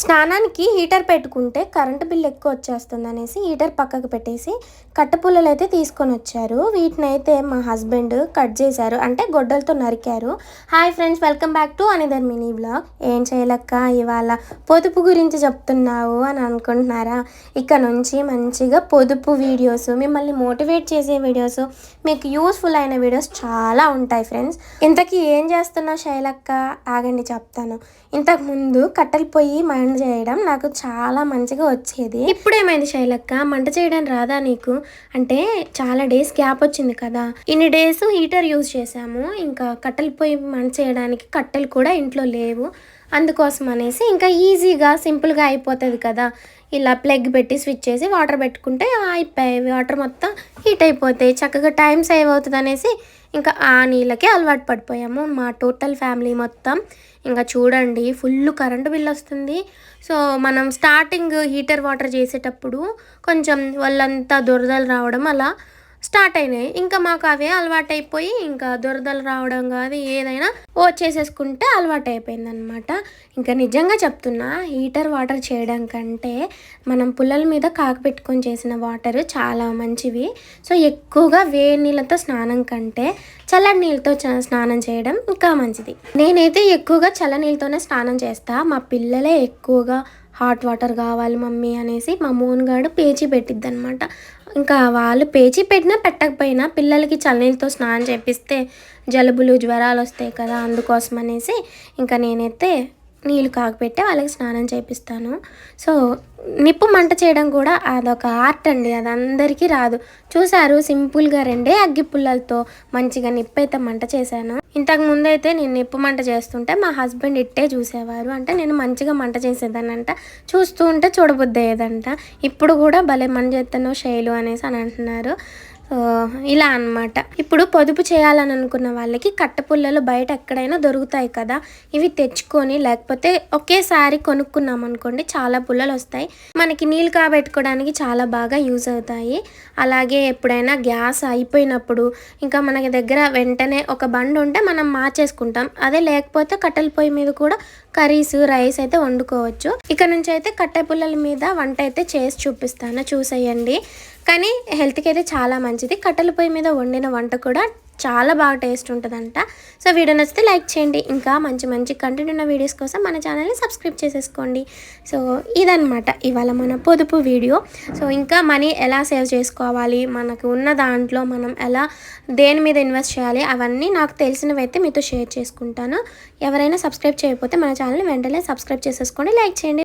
స్నానానికి హీటర్ పెట్టుకుంటే current bill ఎక్కువ వచ్చేస్తుంది అనేసి హీటర్ పక్కకు పెట్టేసి కట్టెపుల్లలు అయితే తీసుకొని వచ్చారు. వీటిని అయితే మా హస్బెండ్ కట్ చేశారు. అంటే గొడ్డలతో నరికారు. Hi friends welcome back to another mini blog ఏం చేయలక్క? ఇవాళ పొదుపు గురించి చెప్తున్నావు అని అనుకుంటున్నారా? ఇక నుంచి మంచిగా పొదుపు వీడియోస్ మిమ్మల్ని మోటివేట్ చేసే వీడియోస్ మీకు యూస్ఫుల్ అయిన వీడియోస్ చాలా ఉంటాయి ఫ్రెండ్స్. ఇంతకీ ఏం చేస్తున్నావు శైలక్క? ఆగండి చెప్తాను. ఇంతకుముందు కట్టెలు పోయి పొయ్యి మంట చేయడం నాకు చాలా మంచిగా వచ్చేది. ఇప్పుడు ఏమైంది శైలక్క? మంట చేయడం రాదా నీకు? అంటే చాలా డేస్ గ్యాప్ వచ్చింది కదా. ఇన్ని డేస్ హీటర్ యూజ్ చేసాము ఇంకా కట్టెలు పొయ్యి మంట చేయడానికి కట్టెలు కూడా ఇంట్లో లేవు. అందుకోసం అనేసి ఇంకా ఈజీగా సింపుల్గా అయిపోతుంది కదా. ఇలా ప్లగ్ పెట్టి స్విచ్ చేసి వాటర్ పెట్టుకుంటే అయిపోయాయి వాటర్ మొత్తం హీట్ అయిపోతాయి. చక్కగా టైం సేవ్ అవుతుంది అనేసి ఇంకా ఆ నీళ్ళకే అలవాటు పడిపోయాము. మా టోటల్ ఫ్యామిలీ మొత్తం ఇంకా చూడండి ఫుల్ కరెంటు బిల్ వస్తుంది. సో మనం స్టార్టింగ్ హీటర్ వాటర్ చేసేటప్పుడు కొంచెం వాళ్ళంతా దురదలు రావడం అలా స్టార్ట్ అయినాయి. ఇంకా మాకు అవే అలవాటైపోయి ఇంకా దురదలు రావడం కాదు ఏదైనా ఓ చేసేసుకుంటే అలవాటు అయిపోయింది అనమాట ఇంకా నిజంగా చెప్తున్నా హీటర్ వాటర్ చేయడం కంటే మనం పుల్లల మీద కాకపెట్టుకొని చేసిన వాటర్ చాలా మంచివి. సో ఎక్కువగా వేడి నీళ్ళతో స్నానం కంటే చల్లటి నీళ్ళతో స్నానం చేయడం ఇంకా మంచిది. నేనైతే ఎక్కువగా చల్ల నీళ్ళతోనే స్నానం చేస్తా. మా పిల్లలే ఎక్కువగా హాట్ వాటర్ కావాలి మమ్మీ అనేసి మా మోన్గాడు పేచి పెట్టిద్ది అనమాట ఇంకా వాళ్ళు పేచి పెట్టినా పెట్టకపోయినా పిల్లలకి చల్లనీళ్ళతో స్నానం చేపిస్తే జలుబులు జ్వరాలు వస్తాయి కదా అందుకోసం అనేసి ఇంకా నేనైతే నీళ్ళు కాగపెట్టి వాళ్ళకి స్నానం చేపిస్తాను. సో నిప్పు మంట చేయడం కూడా అదొక ఆర్ట్ అండి. అది అందరికీ రాదు. చూసారు సింపుల్గా రెండే అగ్గి పుల్లలతో మంచిగా నిప్పు అయితే మంట చేశాను. ఇంతకు ముందు అయితే నేను నిప్పు మంట చేస్తుంటే మా హస్బెండ్ ఇట్టే చూసేవారు. అంటే నేను మంచిగా మంట చేసేదానంట చూస్తూ ఉంటే చూడబుద్ది ఇప్పుడు కూడా భలే మంట చేస్తాను శైలు అనేసి అని అంటున్నారు. ఇలా అనమాట ఇప్పుడు పొదుపు చేయాలని అనుకున్న వాళ్ళకి కట్టపుల్లలు బయట ఎక్కడైనా దొరుకుతాయి కదా ఇవి తెచ్చుకొని లేకపోతే ఒకేసారి కొనుక్కున్నాం అనుకోండి చాలా పుల్లలు వస్తాయి. మనకి నీళ్ళు కాబెట్టుకోవడానికి చాలా బాగా యూజ్ అవుతాయి. అలాగే ఎప్పుడైనా గ్యాస్ అయిపోయినప్పుడు ఇంకా మనకి దగ్గర వెంటనే ఒక బండి ఉంటే మనం మార్చేసుకుంటాం. అదే లేకపోతే కట్టెల పొయ్యి మీద కూడా కర్రీస్ రైస్ అయితే వండుకోవచ్చు. ఇక్కడ నుంచి అయితే కట్టె పుల్లల మీద వంట అయితే చేసి చూపిస్తాను. చూసేయండి. కానీ హెల్త్కి అయితే చాలా మంచిది కట్టెల పొయ్యి మీద వండిన వంట కూడా చాలా బాగా టేస్ట్ ఉంటుందంట. సో వీడియో నచ్చితే లైక్ చేయండి. ఇంకా మంచి మంచి కంటెంట్ ఉన్న వీడియోస్ కోసం మన ఛానల్ని సబ్స్క్రైబ్ చేసేసుకోండి. సో ఇదనమాట ఇవాళ మన పొదుపు వీడియో సో ఇంకా మనీ ఎలా సేవ్ చేసుకోవాలి? మనకు ఉన్న దాంట్లో మనం ఎలా దేని మీద ఇన్వెస్ట్ చేయాలి? అవన్నీ నాకు తెలిసినవి అయితే మీతో షేర్ చేసుకుంటాను. ఎవరైనా సబ్స్క్రైబ్ చేయకపోతే మన ఛానల్ని వెంటనే సబ్స్క్రైబ్ చేసేసుకోండి. లైక్ చేయండి.